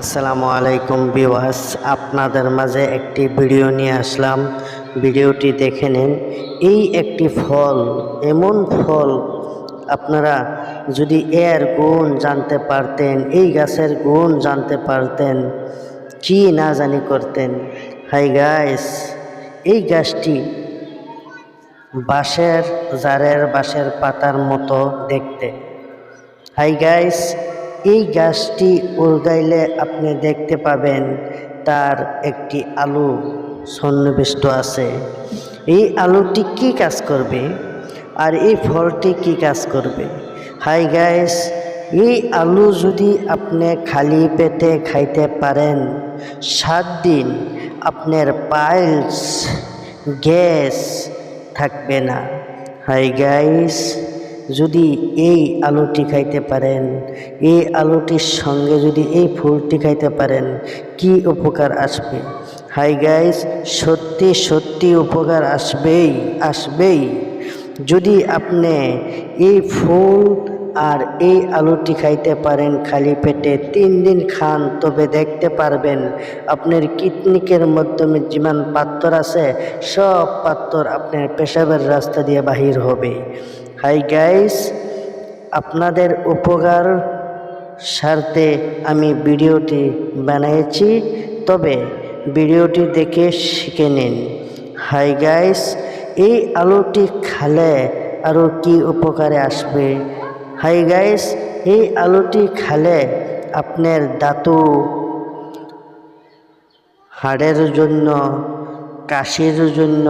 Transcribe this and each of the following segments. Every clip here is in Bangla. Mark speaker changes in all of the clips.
Speaker 1: আসসালামু আলাইকুম বিওয়াস আপনাদের মাঝে একটি ভিডিও নিয়ে আসলাম। ভিডিওটি দেখে নিন। এই একটি ফল, এমন ফল, আপনারা যদি এর গুণ জানতে পারতেন, এই গাছের গুণ জানতে পারতেন, কি না জানি করতেন। হাই গাইস, এই গাছটি বাঁশের, জারের বাঁশের পাতার মতো দেখতে। হাই গাইস এই গাছটি উলগাইলে আপনি দেখতে পাবেন তার একটি আলু সন্নিবিষ্ট আছে। এই আলুটি কি কাজ করবে? আর এই ফলটি কি কাজ করবে? হাই গাইস, এই আলু যদি আপনি খালি পেটে খাইতে পারেন, সাত দিন আপনার পাইলস গ্যাস থাকবে না। হাই গাইস যদি এই আলুটি খাইতে পারেন, এই আলুটির সঙ্গে যদি এই ফুলটি খাইতে পারেন, কি উপকার আসবে? হাই গাইস, সত্যি সত্যি উপকার আসবেই আসবেই। যদি আপনি এই ফুল আর এই আলুটি খাইতে পারেন খালি পেটে, তিন দিন খান, তবে দেখতে পারবেন আপনার কিডনিকের মাধ্যমে যেমন পাত্তর আছে, সব পাত্তর আপনার পেশাবের রাস্তা দিয়ে বাহির হবে। হাই গাইস, আপনাদের উপকার স্বার্থে আমি ভিডিওটি বানিয়েছি, তবে ভিডিওটি দেখে শিখে নিন। হাই গাইস, এই আলুটি খালে আরও কি উপকারে আসবে? হাই গাইস, এই আলুটি খালে আপনার দাঁতু হাড়ের জন্য, কাশির জন্য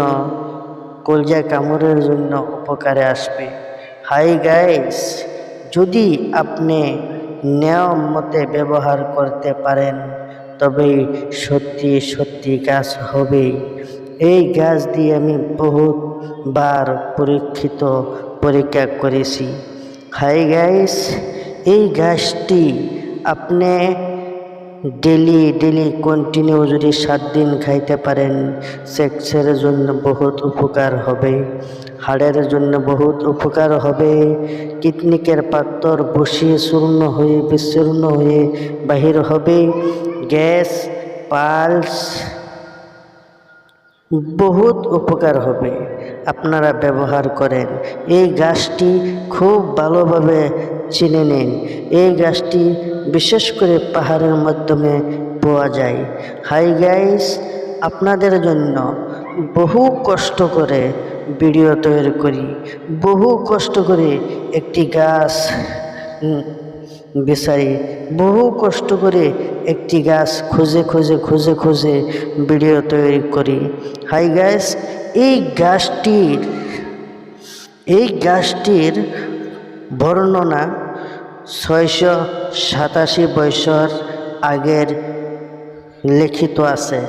Speaker 1: কলজা কামড়ের জন্য উপকারে আসবে। হাই গাইস, যদি আপনি নিয়ম মতে ব্যবহার করতে পারেন, তবে সত্যি সত্যি কাজ হবে। এই গাছ দিয়ে আমি বহুতবার পরীক্ষিত, পরীক্ষা করেছি। হাই গাইস, এই গাছটি আপনি ডেলি ডেলি কন্টিনিউ যদি সাত দিন খাইতে পারেন, সেক্সের জন্য বহুত উপকার হবে, হাড়ের জন্য বহুত উপকার হবে, কিডনিকের পাত্তর বসিয়ে চূর্ণ হয়ে বিচূর্ণ হয়ে বাহির হবে, গ্যাস, পালস বহুত উপকার হবে। আপনারা ব্যবহার করেন। এই গাছটি খুব ভালোভাবে চিনে নিন। এই গাছটি বিশেষ করে পাহাড়ের মাধ্যমে পাওয়া যায়। হাই গাইস, আপনাদের জন্য বহু কষ্ট করে ভিডিও তৈরি করি। বহু কষ্ট করে একটি গাছ বিচারি বহু কষ্ট করে একটি গাছ খুঁজে খুঁজে খুঁজে খুঁজে ভিডিও তৈরি করি। হাই গাছ এই গাছটির এই গাছটির বর্ণনা ছয়শো সাতাশি বছর আগের লিখিত আছে।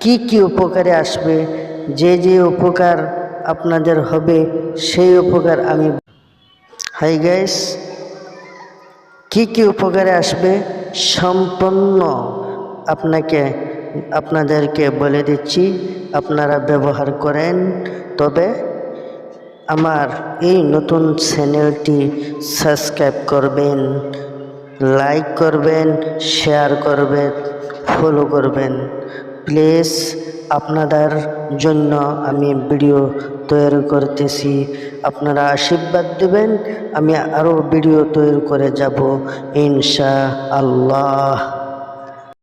Speaker 1: কি কি উপকারে আসবে, যে যে উপকার আপনাদের হবে, সেই উপকার আমি হাই গাইস কি কি উপকারে আসবে? সম্পূর্ণ আপনাকে, আপনাদেরকে বলে দিচ্ছি, আপনারা ব্যবহার করেন। তবে আমার এই নতুন চ্যানেলটি সাবস্ক্রাইব করবেন, লাইক করবেন, শেয়ার করবেন, ফলো করবেন। প্লিজ আপনাদের জন্য আমি ভিডিও তৈরি করতেছি। আপনারা আশীর্বাদ দেবেন, আমি আরও ভিডিও তৈরি করে যাব ইনশা আল্লাহ